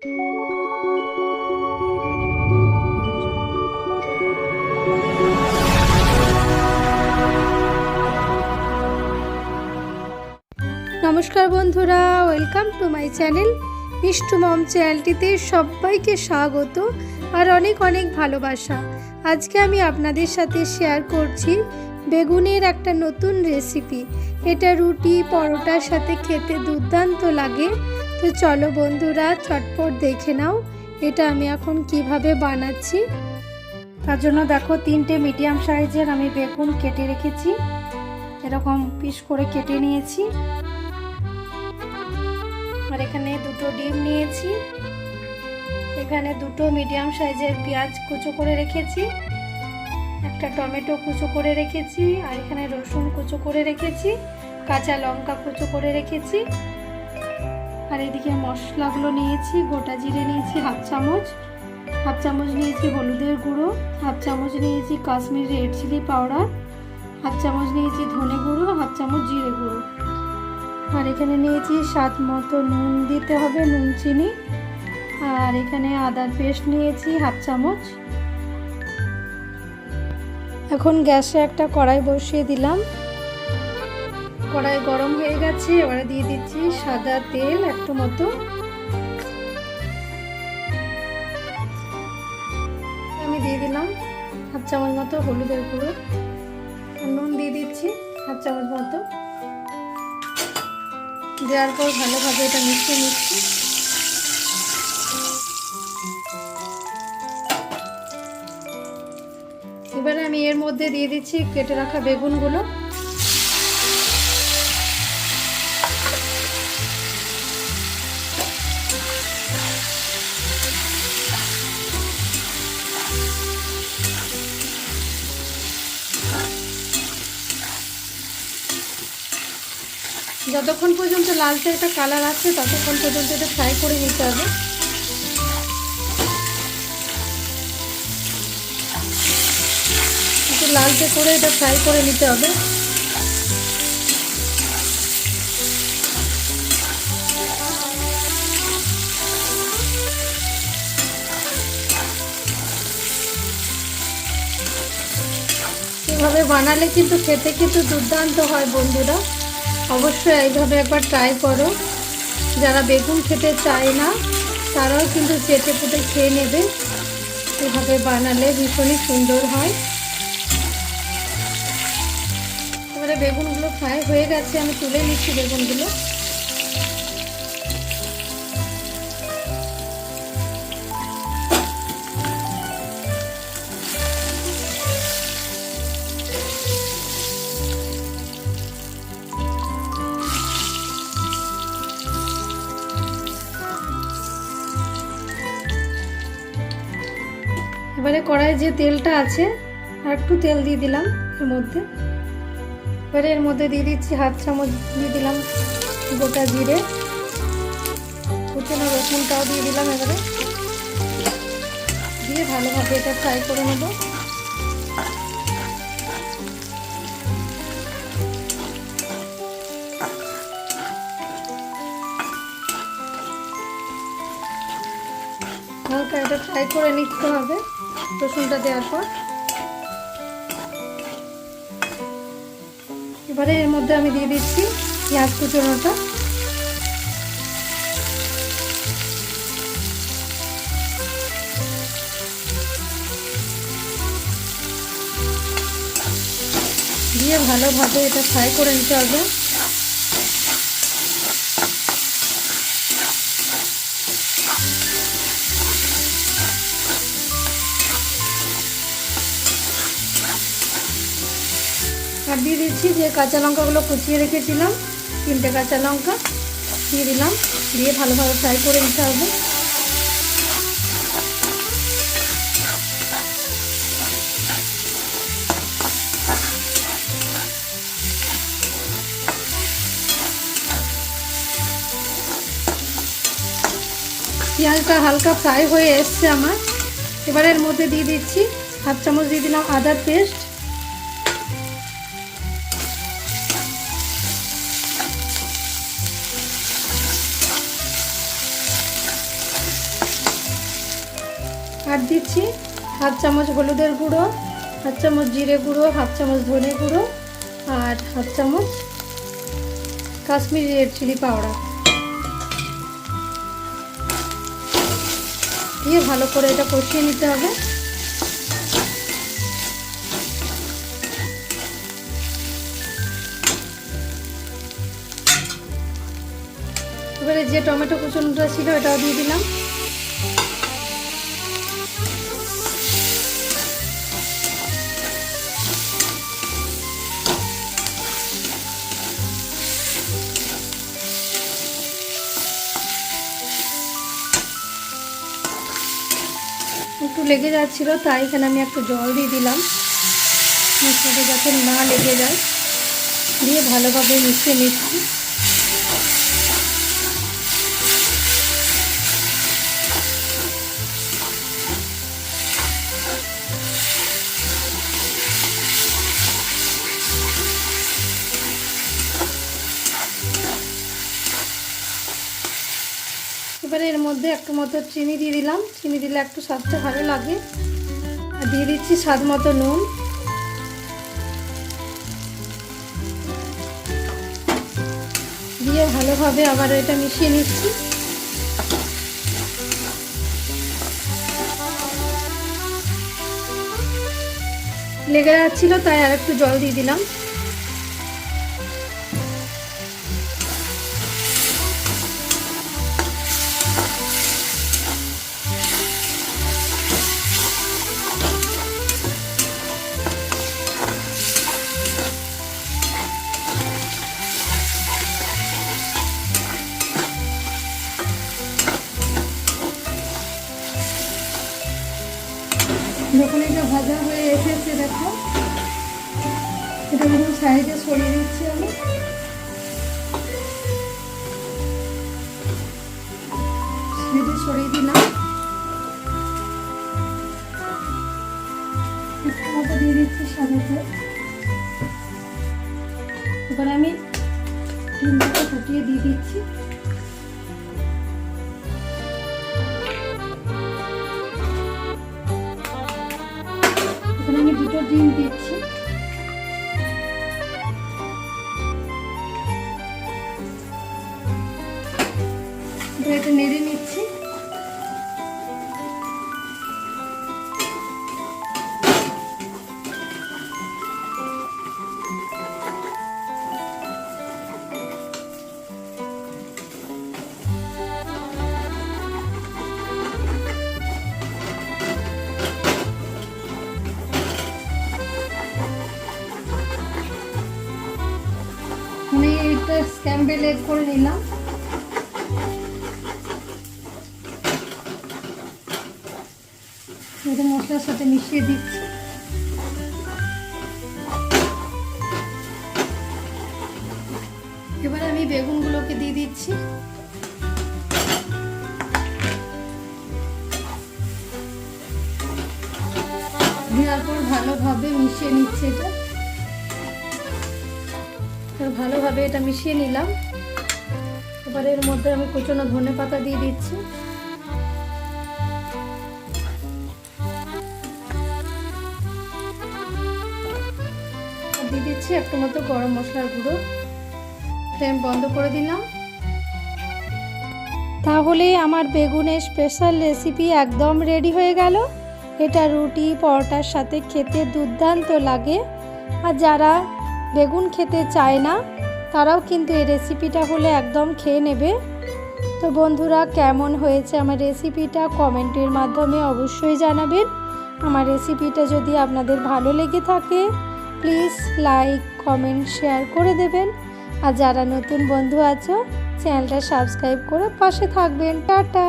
নমস্কার বন্ধুরা, welcome to my channel. Mishtu Mom চ্যানেলটিতে সবাইকে স্বাগত আর অনেক অনেক ভালোবাসা। আজকে আমি আপনাদের সাথে শেয়ার করছি বেগুনের একটা নতুন রেসিপি এটা রুটি, পরোটার সাথে খেতে দুর্দান্ত লাগে। তো চলো বন্ধুরা, চটপট দেখে নাও এটা আমি এখন কীভাবে বানাচ্ছি। তার জন্য দেখো তিনটে মিডিয়াম সাইজের আমি বেগুন কেটে রেখেছি। এরকম পিস করে কেটে নিয়েছি। আর এখানে দুটো ডিম নিয়েছি। এখানে দুটো মিডিয়াম সাইজের পেঁয়াজ কুচো করে রেখেছি। একটা টমেটো কুচো করে রেখেছি। আর এখানে রসুন কুচো করে রেখেছি। কাঁচা লঙ্কা কুচো করে রেখেছি। আর এদিকে মশলাগুলো নিয়েছি, গোটা জিরে নিয়েছি হাফ চামচ হাফ চামচ নিয়েছি হলুদের গুঁড়ো, হাফ চামচ নিয়েছি Kashmir red chilli powder, half চামচ নিয়েছি ধনে গুঁড়ো, হাফ চামচ জিরে গুঁড়ো। আর এখানে নিয়েছি স্বাদ মতো নুন দিতে হবে, নুন চিনি। আর এখানে আদার পেস্ট নিয়েছি হাফ চামচ। এখন গ্যাসে একটা কড়াই বসিয়ে দিলাম। কড়াই গরম হয়ে গেছে, এবারে দিয়ে দিচ্ছি সাদা তেল একটু মতো। আমি দিয়ে দিলাম হাফ চামচ মতো হলুদের গুঁড়ো। নুন দিয়ে দিচ্ছি হাফ চামচ মতো। দেওয়ার পর ভালোভাবে এটা মিশিয়ে নিচ্ছি। এবারে আমি এর মধ্যে দিয়ে দিচ্ছি কেটে রাখা বেগুনগুলো। যতক্ষণ পর্যন্ত লালচে একটা কালার আছে ততক্ষণ পর্যন্ত এটা ফ্রাই করে নিতে হবে। একটু লালচে করে এটা ফ্রাই করে নিতে হবে। এভাবে বানালে কিন্তু খেতে কিন্তু দুর্দান্ত হয় বন্ধুরা। অবশ্যই এইভাবে একবার ট্রাই করো। যারা বেগুন খেতে চায় না, তারাও কিন্তু চেটে পুটে খেয়ে নেবে। এভাবে বানালে ভীষণই সুন্দর হয়। এবারে বেগুনগুলো ফ্রাই হয়ে গেছে, আমি তুলে নিচ্ছি বেগুনগুলো। কড়াইয়ে যে তেলটা আছে, আর একটু তেল দিয়ে দিলাম এর মধ্যে। এবারে এর মধ্যে দিয়ে দিচ্ছি হাত চামচ দিয়ে দিলাম গোটা জিরে। কুচনো রসুনটাও দিয়ে দিলাম এবারে। দিয়ে ভালোভাবে এটা ফ্রাই করে নেব। হালকা এটা ফ্রাই করে নিতে হবে। রসুনটা দেওয়ার পর এবারে এর মধ্যে আমি দিয়ে দিচ্ছি পেঁয়াজ কুচোনোটা দিয়ে ভালোভাবে এটা ফ্রাই করে নিতে হবে। আর দিয়ে দিচ্ছি, যে কাঁচা লঙ্কাগুলো কুচিয়ে রেখেছিলাম, তিনটে কাঁচা লঙ্কা দিয়ে দিলাম, দিয়ে ভালোভাবে ফ্রাই করে নিতে হবে। পেঁয়াজটা হালকা ফ্রাই হয়ে এসছে আমার। এবারে এর মধ্যে দিয়ে দিচ্ছি, হাফ চামচ দিয়ে দিলাম আদার পেস্ট। আর দিচ্ছি। হাফ চামচ হলুদের গুঁড়ো, হাফ চামচ জিরে গুঁড়ো, হাফ চামচ ধনে গুঁড়ো আর হাফ চামচ কাশ্মীরি রেড চিলি পাউডার। দিয়ে ভালো করে এটা কষিয়ে নিতে হবে। এবারে যে টমেটো কুচুনটা ছিল এটাও দিয়ে দিলাম। একটু লেগে যাচ্ছিল, তাই এখানে আমি একটু জল দিয়ে দিলাম। মশলাটা যাতে না লেগে যায়। দিয়ে ভালোভাবে মিশিয়ে নিচ্ছি। এবারে এর মধ্যে একটু মতো চিনি দিয়ে দিলাম। চিনি দিলে একটু স্বাদটা ভালো লাগে। আর দিয়ে দিচ্ছি স্বাদ মতো নুন। দিয়ে ভালোভাবে আবার এটা মিশিয়ে নিচ্ছি। লেগে যাচ্ছিল তাই আর একটু জল দিয়ে দিলাম। যখন এটা ভাজা হয়ে এসেছে, দেখো। এটা যখন সাইডে সরিয়ে দিচ্ছি আমি। সাইডে সরিয়ে দিলাম। দিয়ে দিচ্ছি এবার আমি ফুটিয়ে দিয়ে দিচ্ছি। দুটো ডিম দিচ্ছি। এটা নেড়ে আমি স্ক্যাম্বেল এগ করে নিলাম। এটা মশলার সাথে মিশিয়ে দিচ্ছি। এবার আমি বেগুনগুলোকে দিয়ে দিচ্ছি। দেওয়ার পর ভালোভাবে মিশিয়ে নিচ্ছে এটা। এবার ভালোভাবে এটা মিশিয়ে নিলাম। এবার এর মধ্যে আমি কুচনো ধনে পাতা দিয়ে দিচ্ছি। দিয়ে দিচ্ছি একটু মতো গরম মশলার গুঁড়ো। ফ্লেম বন্ধ করে দিলাম। তাহলে আমার বেগুনের স্পেশাল রেসিপি একদম রেডি হয়ে গেল। এটা রুটি, পরোটার সাথে খেতে দুর্দান্ত লাগে। আর যারা বেগুন খেতে চায় না, তারাও কিন্তু এই রেসিপিটা হলে একদম খেয়ে নেবে। তো বন্ধুরা, কেমন হয়েছে আমার রেসিপিটা কমেন্টের মাধ্যমে অবশ্যই জানাবেন। আমার রেসিপিটা যদি আপনাদের ভালো লেগে থাকে প্লিজ লাইক কমেন্ট শেয়ার করে দেবেন। আর যারা নতুন বন্ধু আছো চ্যানেলটা সাবস্ক্রাইব করে পাশে থাকবেন। টাটা!